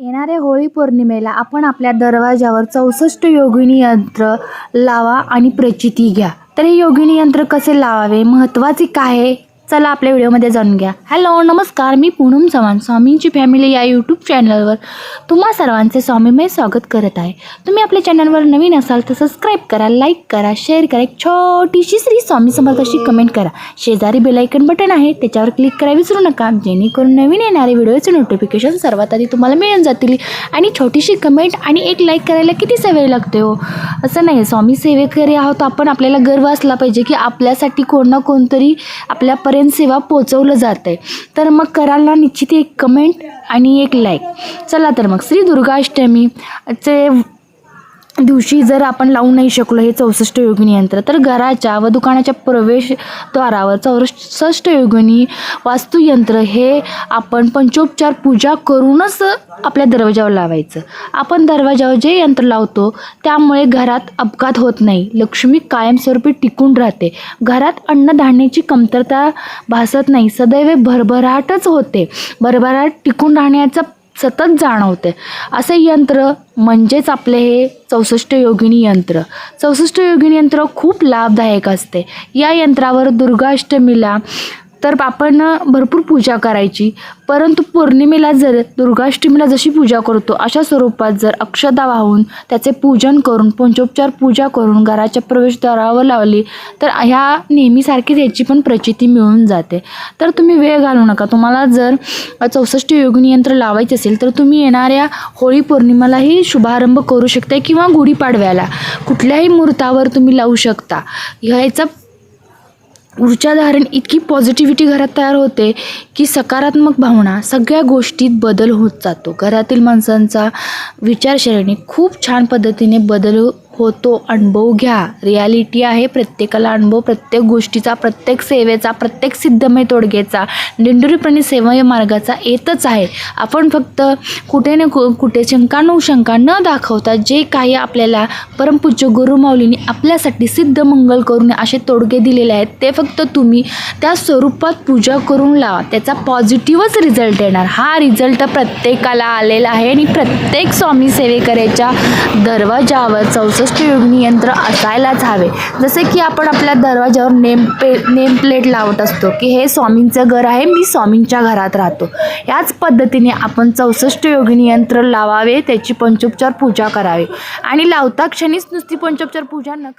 येणाऱ्या होळी पौर्णिमेला आपण आपल्या दरवाजावर चौसष्ट योगिनी यंत्र लावा आणि प्रचिती घ्या. तर हे योगिनी यंत्र कसे लावावे? महत्त्वाचे काय आहे? चला आपल्या व्हिडिओमध्ये जाणून घ्या. हॅलो नमस्कार मी पूनम चव्हाण स्वामींची फॅमिली या यूट्यूब चॅनलवर तुम्हा सर्वांचे स्वामीमय स्वागत करत आहे. तुम्ही आपल्या चॅनलवर नवीन असाल तर सबस्क्राईब करा लाईक करा शेअर करा एक छोटीशी श्री स्वामी समर्थाची कमेंट करा. शेजारी बेलायकन बटन आहे त्याच्यावर क्लिक करा विसरू नका जेणेकरून नवीन येणारे व्हिडिओचे नोटिफिकेशन सर्वात आधी तुम्हाला मिळून जातील. आणि छोटीशी कमेंट आणि एक लाईक करायला किती सवय लागते हो? असं नाही स्वामी सेवेकरी आहोत आपण आपल्याला गर्व असला पाहिजे की आपल्यासाठी कोण ना कोणतरी आपल्या आपल्यापर्यंत सेवा पोचवलं जात आहे तर मग कराल ना निश्चित एक कमेंट आणि एक लाईक चला तर मग श्री दुर्गाष्टमीचे दिवशी जर आपण लावू नाही शकलो हे चौसष्ट योगिनी यंत्र तर घराच्या व दुकानाच्या प्रवेशद्वारावर चौसष्ट योगिनी वास्तुयंत्र हे आपण पंचोपचार पूजा करूनच आपल्या दरवाजावर लावायचं. आपण दरवाजावर जे यंत्र लावतो त्यामुळे घरात अपघात होत नाही. लक्ष्मी कायमस्वरूपी टिकून राहते. घरात अन्नधान्याची कमतरता भासत नाही. सदैव भरभराटच होते. भरभराट टिकून राहण्याचा सतत जाणवते. असे यंत्र म्हणजेच आपले हे चौसष्ट योगिनी यंत्र. चौसष्ट योगिनी यंत्र खूप लाभदायक असते. या यंत्रावर दुर्गाष्टमीला तर आपण भरपूर पूजा करायची. परंतु पौर्णिमेला जर दुर्गाष्टमीला जशी पूजा करतो अशा स्वरूपात जर अक्षदा वाहून त्याचे पूजन करून पंचोपचार पूजा करून घराच्या प्रवेशद्वारावर लावली तर ह्या नेहमीसारखीच याची पण प्रचिती मिळून जाते. तर तुम्ही वेळ घालू नका. तुम्हाला जर चौसष्ट योगिनी यंत्र लावायचे असेल तर तुम्ही येणाऱ्या होळी पौर्णिमेलाही शुभारंभ करू शकता किंवा गुढीपाडव्याला. कुठल्याही मुहूर्तावर तुम्ही लावू शकता. ह्याचा ऊर्जाधारण इतकी पॉझिटिव्हिटी घरात तयार होते की सकारात्मक भावना सगळ्या गोष्टीत बदल होत जातो. घरातील माणसांचा विचारसरणी खूप छान पद्धतीने बदल होतो अनुभव घ्या. रियालिटी आहे प्रत्येकाला अनुभव प्रत्येक गोष्टीचा प्रत्येक सेवेचा प्रत्येक सिद्धमय तोडगेचा दिंडुरीपणे या मार्गाचा येतच आहे. आपण फक्त कुठे ना कु कुठे शंकानुशंका न दाखवता जे काही आपल्याला परमपूज्य गुरुमाऊलींनी आपल्यासाठी सिद्ध मंगल करून असे तोडगे दिलेले आहेत ते फक्त तुम्ही त्या स्वरूपात पूजा करून लावा. त्याचा पॉझिटिव्हच रिझल्ट येणार. हा रिझल्ट प्रत्येकाला आलेला आहे आणि प्रत्येक स्वामी सेवेकऱ्याच्या दरवाजावर चौसष्ट योगिनी यंत्र असायलाच हवे. जसे की आपण आपल्या दरवाजावर नेम पे नेम प्लेट लावत असतो की हे स्वामींचं घर आहे मी स्वामींच्या घरात राहतो. याच पद्धतीने आपण चौसष्ट योगिनी यंत्र लावावे त्याची पंचोपचार पूजा करावी. आणि लावता क्षणीच नुसती पंचोपचार पूजा नका